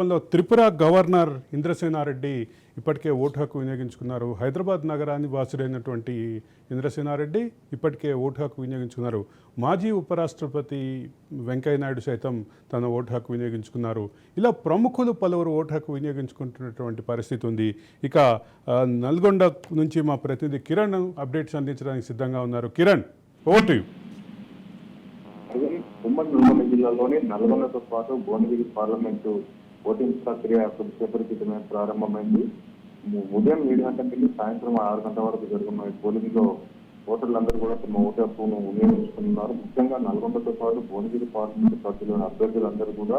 లో త్రిపుర గవర్నర్ ఇంద్రసేనారెడ్డి ఇప్పటికే ఓటు హక్కు వినియోగించుకున్నారు. హైదరాబాద్ నగరాన్ని వాసుడైనటువంటి ఇంద్రసేనారెడ్డి ఇప్పటికే ఓటు హక్కు వినియోగించుకున్నారు. మాజీ ఉపరాష్ట్రపతి వెంకయ్యనాయుడు సైతం తన ఓటు హక్కు వినియోగించుకున్నారు. ఇలా ప్రముఖులు పలువురు ఓటు హక్కు వినియోగించుకుంటున్నటువంటి పరిస్థితి ఉంది. ఇక నల్గొండ నుంచి మా ప్రతినిధి కిరణ్ అప్డేట్స్ అందించడానికి సిద్ధంగా ఉన్నారు. కిరణ్ ఓటు అలాగే ఉమ్మడి నల్గొండ జిల్లాలోని నల్గొండతో పాటు భువనగిరి పార్లమెంటు ఓటింగ్ ప్రక్రియ కొద్దిసేపటి క్రితమే ప్రారంభమైంది. ఉదయం ఏడు గంటల నుండి సాయంత్రం ఆరు గంటల వరకు జరుగుతున్న పోలింగ్లో ఓటర్లందరూ కూడా తమ ఓటు హక్కును వినియోగించుకున్నారు. ముఖ్యంగా నల్గొండతో పాటు భువనగిరి పార్లమెంట్ సభ్యులైన అభ్యర్థులందరూ కూడా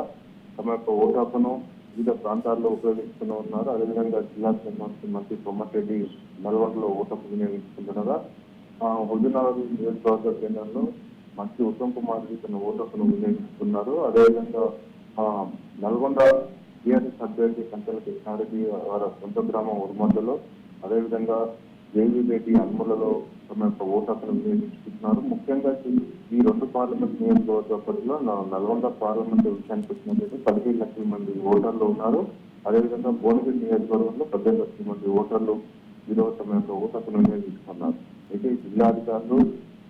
తమ యొక్క ఓటు హక్కును వివిధ ప్రాంతాల్లో ఉపయోగిస్తూనే ఉన్నారు. అదేవిధంగా జిల్లా సంబంధించిన మంత్రి కొమ్మటిరెడ్డి నల్గొండలో ఓటు హక్కు వినియోగించుకుంటుండగా ఆ, నియోజకవర్గ కేంద్రంలో మంత్రి ఉత్తమ్ కుమార్ రెడ్డి తన ఓటు హక్కును అదేవిధంగా నల్గొండ టీఆర్ఎస్ అభ్యర్థి కంచెల కృష్ణారెడ్డి వారి సొంత గ్రామం ఉరుమద్దలో అదేవిధంగా జేవీ రెడ్డి అన్ములలో తమ యొక్క ఓటు హక్కును వినియోగించుకుంటున్నారు. ముఖ్యంగా ఈ- రెండు పార్లమెంట్ నియోజకవర్గ పరిధిలో నల్గొండ పార్లమెంట్ విషయానికి వచ్చినట్లయితే పదిహేను లక్షల మంది ఓటర్లు ఉన్నారు. అదేవిధంగా భువనగిరి నియోజకవర్గంలో పద్దెనిమిది లక్షల మంది ఓటర్లు ఈరోజు తమ యొక్క ఓటు హక్కును వినియోగించుకున్నారు. అయితే ఈ జిల్లాధికారులు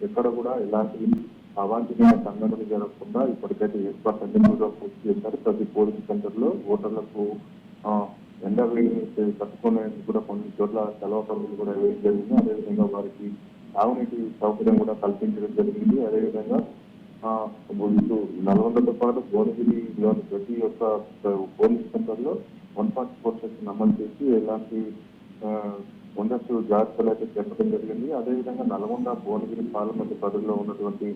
ఎక్కడ కూడా ఎలాంటి అవాంఛనీయ సంఘటనలు జరగకుండా ఇప్పటికైతే ఏర్పాటు కూడా పూర్తి చేశారు. ప్రతి పోలింగ్ సెంటర్లో ఓటర్లకు ఆ, ఎండ వేడిని తట్టుకునేందుకు కూడా కొన్ని చోట్ల సెలవు పనులు కూడా వేయడం జరిగింది. అదేవిధంగా వారికి తాగునీటి సౌకర్యం కూడా కల్పించడం జరిగింది. అదేవిధంగా ముందు నల్గొండతో పాటు భువనగిరిలోని ప్రతి ఒక్క పోలీస్ సెంటర్లో వన్ ఫార్టీ ఫోర్ సెక్షన్ అమలు చేసి ఎలాంటి ముందస్తు జాగ్రత్తలు అయితే చెప్పడం జరిగింది. అదేవిధంగా నల్గొండ భువనగిరి పార్లమెంట్ పరిధిలో ఉన్నటువంటి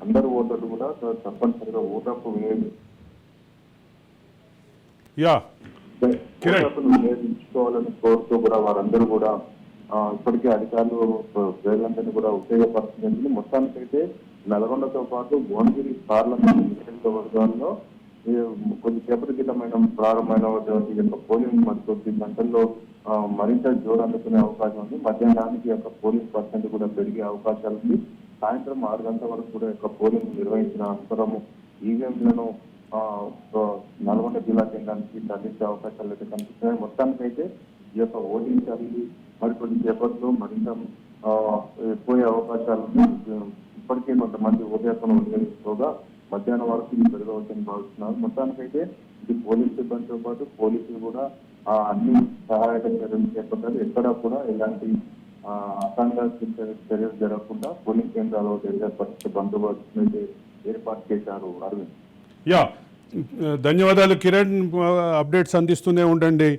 అందరు ఓటర్లు కూడా తప్పనిసరిగా వినియోగి యా. వినియోగించుకోవాలని కోరుతూ కూడా వారందరూ కూడా ఇప్పటికే అధికారులు ప్రజలందరినీ కూడా ఉపయోగపడుతుంది మొత్తానికైతే నల్గొండతో పాటు భువనగిరి పార్లమెంట్ నియోజకవర్గాల్లో కొద్దిసేపటి క్రితమైన ప్రారంభమైనటువంటి యొక్క పోలింగ్ మరి కొద్ది గంటల్లో మరింత జోరు అందుకునే అవకాశం ఉంది. మధ్యాహ్నానికి యొక్క పోలింగ్ పర్సెంట్ కూడా పెరిగే అవకాశాలు ఉంది. సాయంత్రం ఆరు గంటల వరకు కూడా యొక్క పోలింగ్ నిర్వహించిన అనంతరము ఈవీఎంలను నల్గొండ జిల్లా కేంద్రానికి తరలించే అవకాశాలు అయితే కనిపిస్తున్నాయి. మొత్తానికైతే ఈ యొక్క ఓటింగ్ జరిగి మరికొన్ని సేపట్లో మరింత ఆ, అవకాశాలు ఇప్పటికే కొంతమంది ఓటు వినియోగించుకోగా మధ్యాహ్నం వరకు ఇది పెరగవచ్చని భావిస్తున్నారు. మొత్తానికైతే ఇది పోలీస్ సిబ్బందితో పాటు పోలీసులు కూడా అన్ని సహాయక చర్యలు చేపట్టారు ఎక్కడా కూడా ఎలాంటి ఆ, చర్యలు జరగకుండా పోలింగ్ కేంద్రాల వద్ద పరిస్థితి బందోబస్తు ఏర్పాటు చేశారు అరవింద్. యా ధన్యవాదాలు కిరణ్ అప్డేట్స్ అందిస్తూనే ఉండండి.